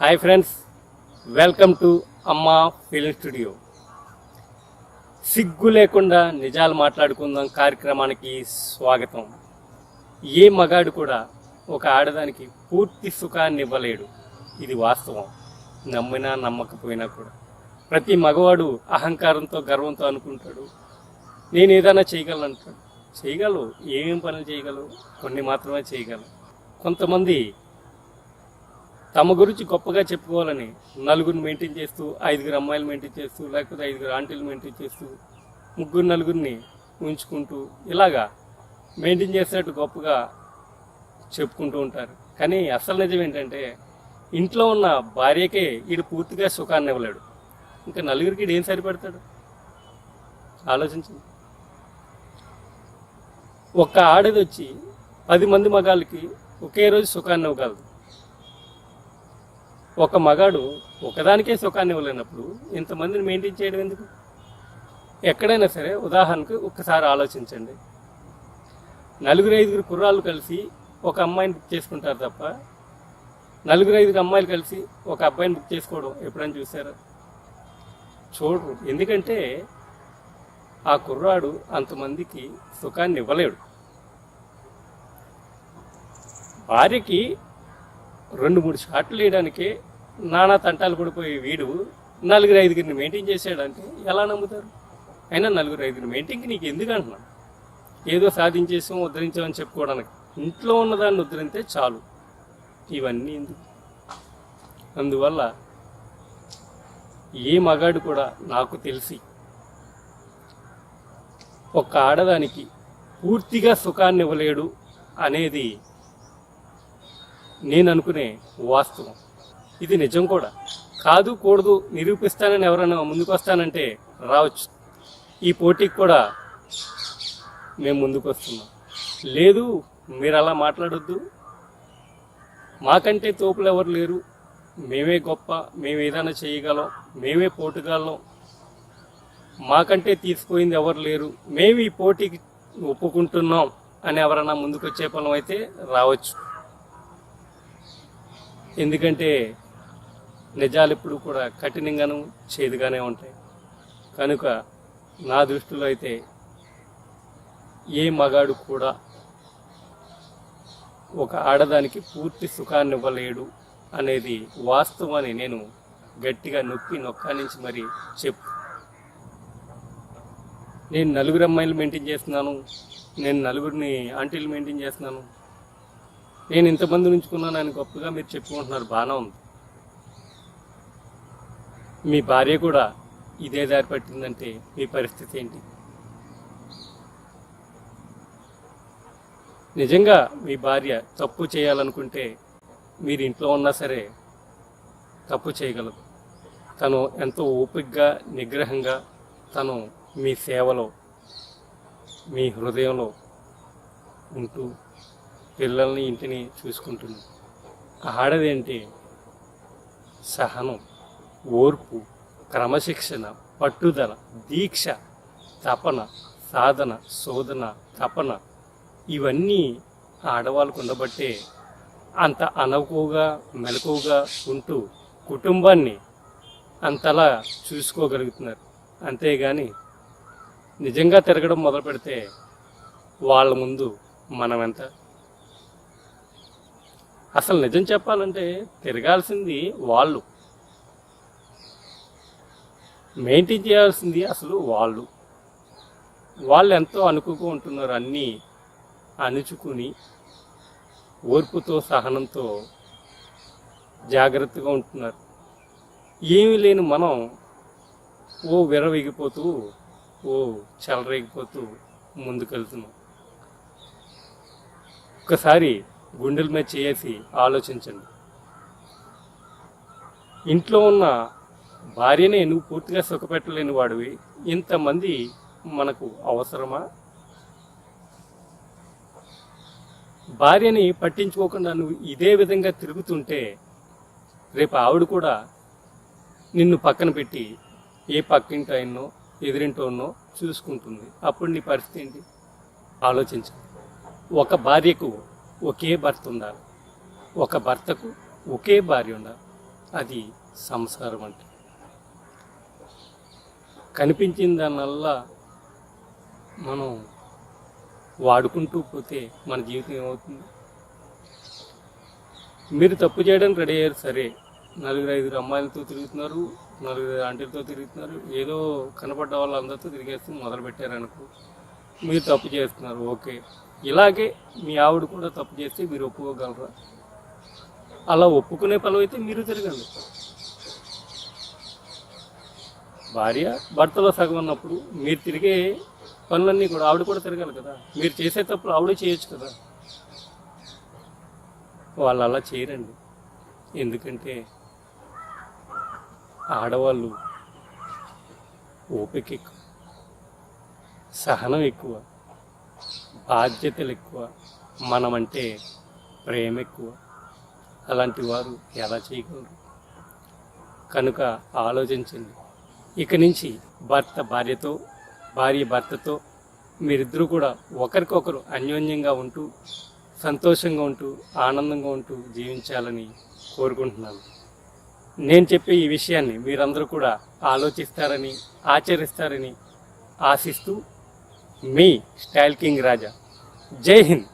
Hi friends welcome to Amma film studio. సిగ్గు లేకుండా నిజాలు మాట్లాడుకుందాం కార్యక్రమానికి స్వాగతం. ఏ మగాడు కూడా ఒక ఆడదానికి పూర్తి సుఖాన్ని ఇవ్వలేడు. ఇది వాస్తవం. నమ్మినా నమ్మకపోయినా కూడా. ప్రతి మగవాడు అహంకారంతో గర్వంతో అనుకుంటాడు. నేను ఏదైనా చేయగలను అంటాడు. చేయగలవు. ఏమేం పనులు చేయగలవు? కొన్ని మాత్రమే చేయగలవు కొంతమంది తమ గురించి గొప్పగా చెప్పుకోవాలని నలుగురిని మెయింటైన్ చేస్తూ ఐదుగురు అమ్మాయిలు మెయింటైన్ చేస్తూ లేకపోతే ఐదుగురు ఆంటీలు మెయింటైన్ చేస్తూ ముగ్గురు నలుగురిని ఉంచుకుంటూ ఇలాగా మెయింటైన్ చేసినట్టు గొప్పగా చెప్పుకుంటూ ఉంటారు. కానీ అసలు నిజం ఏంటంటే ఇంట్లో ఉన్న భార్యకే ఈడు పూర్తిగా సుఖాన్ని ఇవ్వలేడు. ఇంకా నలుగురికి ఈడు ఏం సరిపెడతాడు? ఆలోచించండి. ఒక్క ఆడది వచ్చి పది మంది మగాళ్ళకి ఒకే రోజు సుఖాన్ని ఇవ్వగలదు. ఒక మగాడు ఒకదానికే సుఖాన్ని ఇవ్వలేనప్పుడు ఇంతమందిని మెయింటైన్ చేయడం ఎందుకు? ఎక్కడైనా సరే ఉదాహరణకు ఒక్కసారి ఆలోచించండి. నలుగురు ఐదుగురు కుర్రాళ్ళు కలిసి ఒక అమ్మాయిని బుక్ చేసుకుంటారు తప్ప నలుగురు ఐదుగురు అమ్మాయిలు కలిసి ఒక అబ్బాయిని బుక్ చేసుకోవడం ఎప్పుడైనా చూసారా? చూడరు. ఎందుకంటే ఆ కుర్రాడు అంతమందికి సుఖాన్ని ఇవ్వలేడు. భార్యకి రెండు మూడు షాట్లు వేయడానికే నానా తంటాలు పడిపోయి వీడు నలుగురు ఐదుగురిని మెయింటైన్ చేశాడంటే ఎలా నమ్ముతారు? అయినా నలుగురు ఐదుగురు మెయింటైన్కి నీకు ఎందుకు అంటున్నాను ఏదో సాధించేసాం ఉద్ధరించామని చెప్పుకోవడానికి ఇంట్లో ఉన్నదాన్ని ఉద్ధరిస్తే చాలు. ఇవన్నీ ఎందుకు? అందువల్ల ఏ మగాడు కూడా నాకు తెలిసి ఒక ఆడదానికి పూర్తిగా సుఖాన్ని ఇవ్వలేడు అనేది నేను అనుకునే వాస్తవం. ఇది నిజం కూడా. కాదు కూడదు నిరూపిస్తానని ఎవరైనా ముందుకు వస్తానంటే రావచ్చు. ఈ పోటీకి కూడా మేము ముందుకు వస్తున్నాం లేదు మీరు అలా మాట్లాడొద్దు. మాకంటే తోపులు ఎవరు లేరు. మేమే గొప్ప మేము ఏదైనా చేయగలం మేమే పోటుగాలం మాకంటే తీసిపోయింది ఎవరు లేరు. మేము ఈ పోటీకి ఒప్పుకుంటున్నాం అని ఎవరైనా ముందుకొచ్చే పొలం అయితే రావచ్చు. ఎందుకంటే నిజాలు ఎప్పుడు కూడా కఠినంగాను చేదుగానే ఉంటాయి. కనుక నా దృష్టిలో అయితే ఏ మగాడు కూడా ఒక ఆడదానికి పూర్తి సుఖాన్ని ఇవ్వలేడు అనేది వాస్తవాన్ని నేను గట్టిగా నొక్కి నొక్కానించి మరి చెప్పు. నేను నలుగురు అమ్మాయిలు మెయింటైన్ చేస్తున్నాను. నేను నలుగురిని ఆంటీలు మెయింటైన్ చేస్తున్నాను. నేను ఇంతమంది ఉంచుకున్నాను అని గొప్పగా మీరు చెప్పుకుంటున్నారు బాగానే ఉంది. మీ భార్య కూడా ఇదే దారి పట్టిందంటే మీ పరిస్థితి ఏంటి? నిజంగా మీ భార్య తప్పు చేయాలనుకుంటే మీరు ఇంట్లో ఉన్నా సరే తప్పు చేయగలదు. తను ఎంతో ఓపికగా నిగ్రహంగా తను మీ సేవలో మీ హృదయంలో ఉంటూ పిల్లల్ని ఇంటిని చూసుకుంటుంది. ఆడదేంటి సహనం. ఓర్పు క్రమశిక్షణ పట్టుదల దీక్ష తపన సాధన శోధన తపన ఇవన్నీ ఆడవాళ్ళకు ఉండబట్టే అంత అనవుగా మెలకువగా ఉంటూ కుటుంబాన్ని అంతలా చూసుకోగలుగుతున్నారు. అంతేగాని నిజంగా తిరగడం మొదలు పెడితే వాళ్ళ ముందు మనం ఎంత? అసలు నిజం చెప్పాలంటే తిరగాల్సింది వాళ్ళు. మెయింటైన్ చేయాల్సింది అసలు వాళ్ళు. వాళ్ళు ఎంతో అనుకుగా ఉంటున్నారు అన్నీ అణుచుకుని ఓర్పుతో సహనంతో జాగ్రత్తగా ఉంటున్నారు. ఏమీ లేని మనం ఓ విరవెగిపోతూ ఓ చెలరేగిపోతూ ముందుకెళ్తున్నాం. ఒక్కసారి గుండెల మీద చేసి ఆలోచించండి. ఇంట్లో ఉన్న భార్యనే నువ్వు పూర్తిగా సుఖపెట్టలేని వాడివి. ఇంతమంది మనకు అవసరమా? భార్యని పట్టించుకోకుండా నువ్వు ఇదే విధంగా తిరుగుతుంటే రేపు ఆవిడ కూడా నిన్ను పక్కన పెట్టి ఏ పక్కింటి ఆయన్నో చూసుకుంటుంది. అప్పుడు నీ పరిస్థితి ఏంటి? ఆలోచించు. ఒక భార్యకు ఒకే భర్త ఉండాలి. ఒక భర్తకు ఒకే భార్య ఉండాలి. అది సంసారం అంటే కనిపించిన దానివల్ల మనం వాడుకుంటూ పోతే మన జీవితం ఏమవుతుంది? మీరు తప్పు చేయడానికి రెడీ అయ్యారు సరే. నలుగురు ఐదుగురు అమ్మాయిలతో తిరుగుతున్నారు నలుగురు ఆంటీలతో తిరుగుతున్నారు. ఏదో కనపడ్డ వాళ్ళు అందరితో తిరిగేస్తూ మొదలు పెట్టారనుకో మీరు తప్పు చేస్తున్నారు ఓకే. ఇలాగే మీ ఆవిడ కూడా తప్పు చేస్తే మీరు ఒప్పుకోగలరా? అలా ఒప్పుకునే పనులు అయితే మీరు తిరగండి. భార్య భర్తలో సగం ఉన్నప్పుడు మీరు తిరిగే పనులన్నీ కూడా ఆవిడ కూడా తిరగాలి కదా. మీరు చేసే తప్పులు ఆవిడే చేయొచ్చు కదా. వాళ్ళు అలా చేయరండి. ఎందుకంటే ఆడవాళ్ళు ఓపిక ఎక్కువ సహనం ఎక్కువ బాధ్యతలు ఎక్కువ మనమంటే ప్రేమ ఎక్కువ. అలాంటి వారు ఎలా చేయగలరు? కనుక ఆలోచించండి. ఇక నుంచి భర్త భార్యతో భార్య భర్తతో మీరిద్దరూ కూడా ఒకరికొకరు అన్యోన్యంగా ఉంటూ సంతోషంగా ఉంటూ ఆనందంగా ఉంటూ జీవించాలని కోరుకుంటున్నాను. నేను చెప్పే ఈ విషయాన్ని మీరందరూ కూడా ఆలోచిస్తారని ఆచరిస్తారని ఆశిస్తూ మీ స్టైల్ కింగ్ రాజా. జై హింద్!